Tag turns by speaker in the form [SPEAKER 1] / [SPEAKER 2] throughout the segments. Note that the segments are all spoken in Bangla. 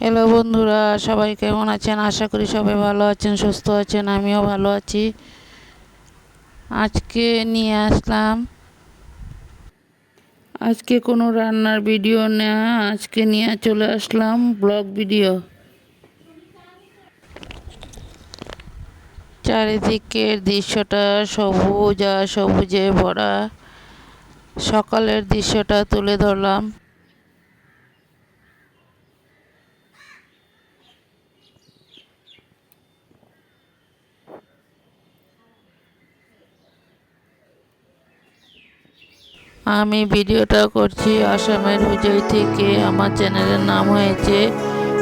[SPEAKER 1] হ্যালো বন্ধুরা, সবাই কেমন আছেন? আশা করি সবাই ভালো আছেন, সুস্থ আছেন, আমিও ভালো আছি। আজকে নিয়ে আসলাম। আজকে কোনো রান্নার ভিডিও না, আজকে নিয়ে চলে আসলাম ব্লগ ভিডিও। চারিদিকের দৃশ্যটা সবুজ আর সবুজে ভরা। সকালের দৃশ্যটা তুলে ধরলাম। আমি ভিডিওটা করছি আসামের হুজই থেকে। আমার চ্যানেলের নাম হয়েছে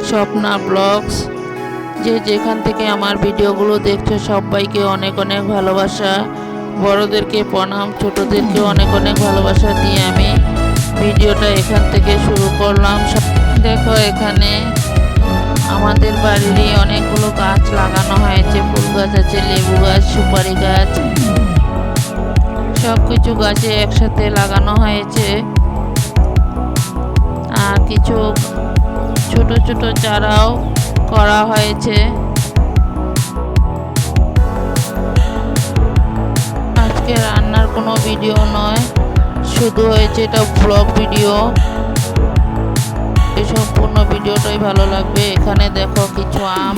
[SPEAKER 1] স্বপ্না ব্লগস। যে যেখান থেকে আমার ভিডিওগুলো দেখছ, সবাইকে অনেক অনেক ভালোবাসা। বড়োদেরকে প্রণাম, ছোটোদেরকে অনেক অনেক ভালোবাসা দিয়ে আমি ভিডিওটা এখান থেকে শুরু করলাম। দেখো এখানে আমাদের বাড়িরই অনেকগুলো গাছ লাগানো হয়েছে। ফুল গাছ আছে, লেবু গাছ, সুপারি গাছ সব কিছু গাছে একসাথে লাগানো হয়েছে। আর কিছু ছোট ছোট চারাও করা হয়েছে। আজকে রান্নার কোনো ভিডিও নয়, শুধু হয়েছে এটা ব্লগ ভিডিও। এই সম্পূর্ণ ভিডিওটাই ভালো লাগবে। এখানে দেখো কিছু আম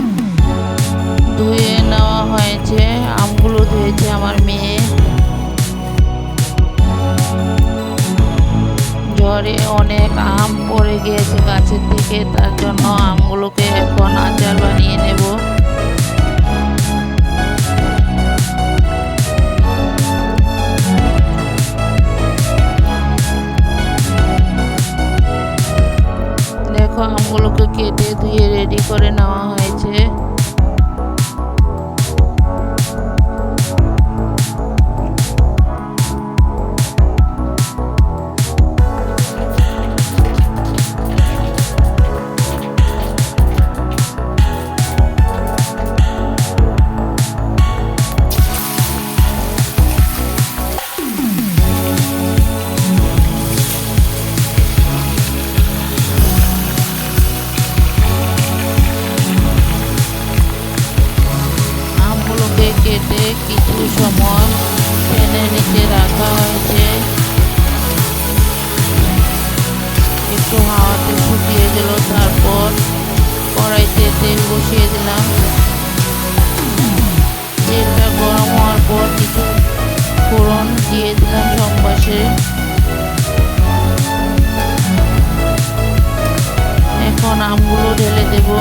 [SPEAKER 1] ধুয়ে নেওয়া হয়েছে, আমগুলো ধুয়েছে আমার মেয়ে। ঝড়ে অনেক আম পড়ে গিয়েছে গাছের থেকে তার জন্য আমগুলোকে এখন আচার বানিয়ে নেব। দেখো, আমগুলোকে কেটে ধুয়ে রেডি করে নেওয়া হয়েছে। বসিয়ে দিলাম। তেলটা গরম হওয়ার পর কিছু ফোড়ন দিয়ে দিলাম সব সম্বাসে। এখন আমগুলো ঢেলে দেবো।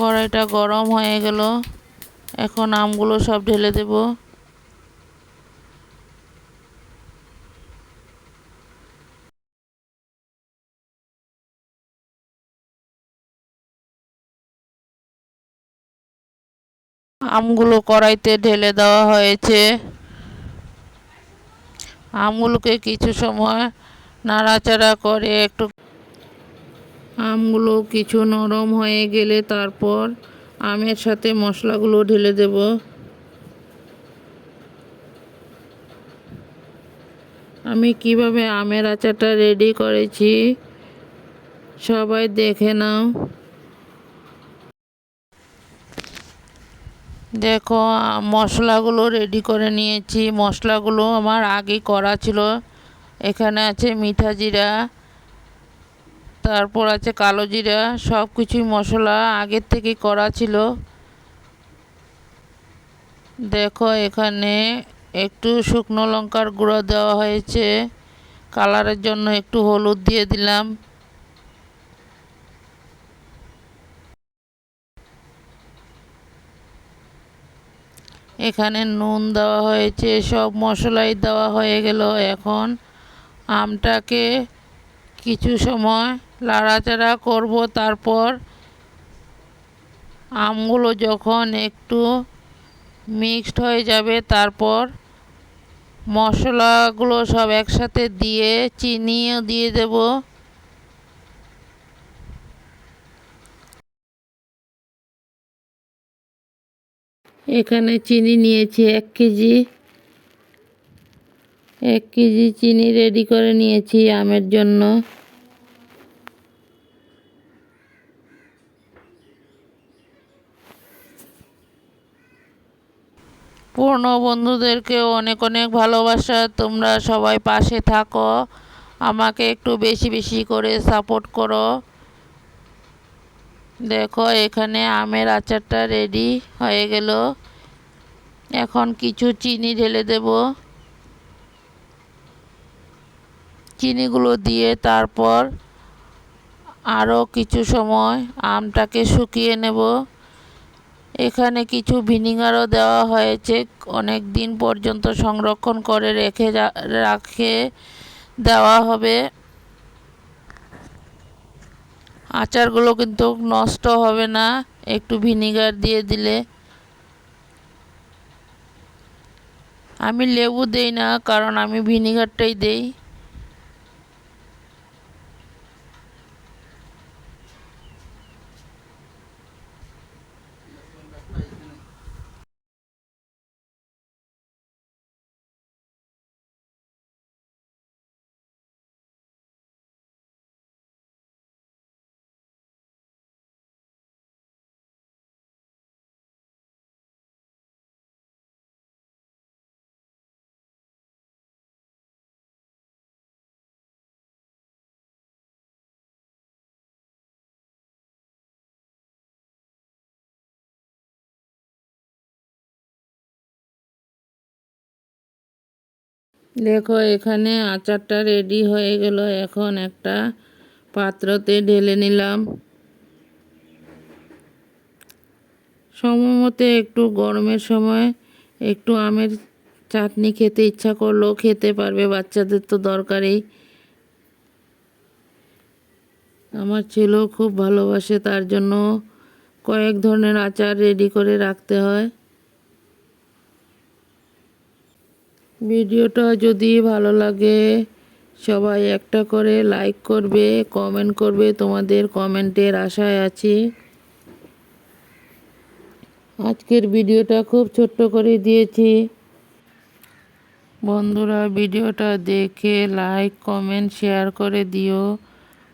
[SPEAKER 1] কড়াইটা গরম হয়ে গেল। এখন আমগুলো সব ঢেলে দেব। আমগুলো কড়াইতে ঢেলে দেওয়া হয়েছে। আমগুলোকে কিছু সময় নাড়াচাড়া করে একটু আমগুলো কিছু নরম হয়ে গেলে তারপর আমের সাথে মশলাগুলো ঢেলে দেব। আমি কীভাবে আমের আচারটা রেডি করেছি, সবাই দেখে নাও। দেখো, মশলাগুলো রেডি করে নিয়েছি। মশলাগুলো আমার আগে করা ছিল। এখানে আছে মিঠা জিরা তারপর আছে কালো জিরা সব কিছুই মশলা, আগের থেকে করা ছিল। দেখো এখানে একটু শুকনো লঙ্কার গুঁড়ো দেওয়া হয়েছে। কালারের জন্য একটু হলুদ দিয়ে দিলাম। এখানে নুন দেওয়া হয়েছে, সব মশলাই দেওয়া হয়ে গেল। এখন আমটাকে কিছু সময় লাড়াচাড়া করব, তারপর আমগুলো যখন একটু মিক্সড হয়ে যাবে, তারপর মশলাগুলো সব একসাথে দিয়ে চিনিও দিয়ে দেব। এখানে চিনি নিয়েছি এক কেজি। এক কেজি চিনি রেডি করে নিয়েছি আমের জন্য। পুরনো বন্ধুদেরকে অনেক অনেক ভালোবাসা। তোমরা সবাই পাশে থাকো। আমাকে একটু বেশি বেশি করে সাপোর্ট করো। দেখো, এখানে আমের আচারটা রেডি হয়ে গেল। এখন কিছু চিনি ঢেলে দেব। চিনিগুলো দিয়ে তারপর আরও কিছু সময় আমটাকে শুকিয়ে নেব। এখানে কিছু ভিনিগারও দেওয়া হয়েছে। অনেক দিন পর্যন্ত সংরক্ষণ করে রেখে রাখে দেওয়া হবে। আচারগুলো কিন্তু নষ্ট হবে না। একটু ভিনিগার দিয়ে দিলে। আমি লেবু দেই না, কারণ আমি ভিনিগারটাই দেই। দেখো, এখানে আচারটা রেডি হয়ে গেল। এখন একটা পাত্রতে ঢেলে নিলাম। সময়মতে একটু গরমের সময় একটু আমের চাটনি খেতে ইচ্ছা করলেও খেতে পারবে, বাচ্চাদের তো দরকারই। আমার ছেলেও খুব ভালোবাসে, তার জন্য কয়েক ধরনের আচার রেডি করে রাখতে হয়। ভিডিওটা যদি ভালো লাগে, সবাই একটা করে লাইক করবে কমেন্ট করবে, তোমাদের কমেন্টের আশায় আছি। আজকের ভিডিওটা খুব ছোট্ট করে দিয়েছি। বন্ধুরা, ভিডিওটা দেখে লাইক কমেন্ট শেয়ার করে দিও।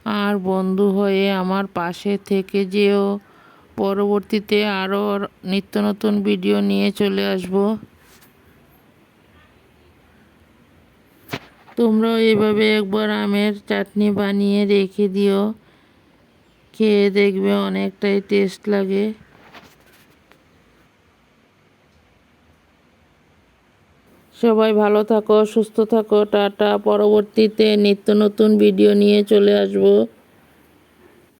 [SPEAKER 1] আর বন্ধু হয়ে আমার পাশে থেকে যেও। পরবর্তীতে আরও নিত্য নতুন ভিডিও নিয়ে চলে আসব। তোমরাও এভাবে একবার আমের চাটনি বানিয়ে রেখে দিও। খেয়ে দেখবে অনেকটাই টেস্ট লাগে। সবাই ভালো থাকো, সুস্থ থাকো, টাটা। পরবর্তীতে নিত্য নতুন ভিডিও নিয়ে চলে আসব।